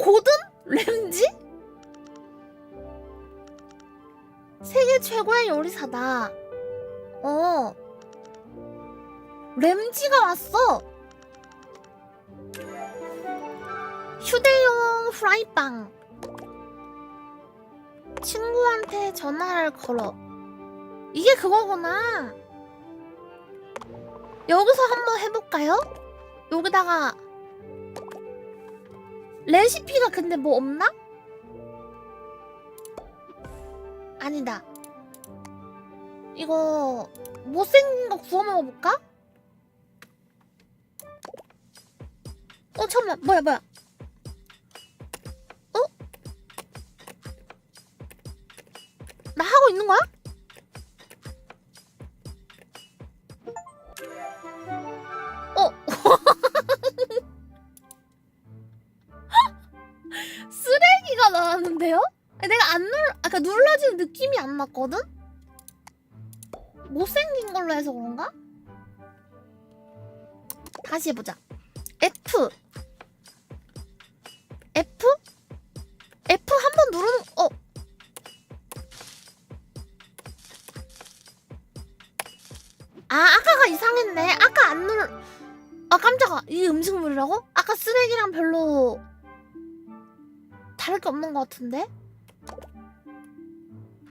고든 램지? 세계 최고의 요리사다. 어. 램지가 왔어. 휴대용 프라이빵. 친구한테 전화를 걸어. 이게 그거구나. 여기서 한번 해볼까요? 여기다가 레시피가 근데 뭐 없나? 아니다. 이거 못생긴 거 구워 먹어볼까? 어 잠깐만 뭐야 뭐야 어? 나 하고 있는 거야? 쓰레기가 나왔는데요? 내가 안 눌, 아까 눌러지는 느낌이 안 났거든? 못생긴 걸로 해서 그런가? 다시 해보자. F. F? F 한 번 누르는, 어. 아, 아까가 이상했네. 아까 안 눌, 아, 깜짝아. 이게 음식물이라고? 아까 쓰레기랑 별로 다를 게 없는 것 같은데?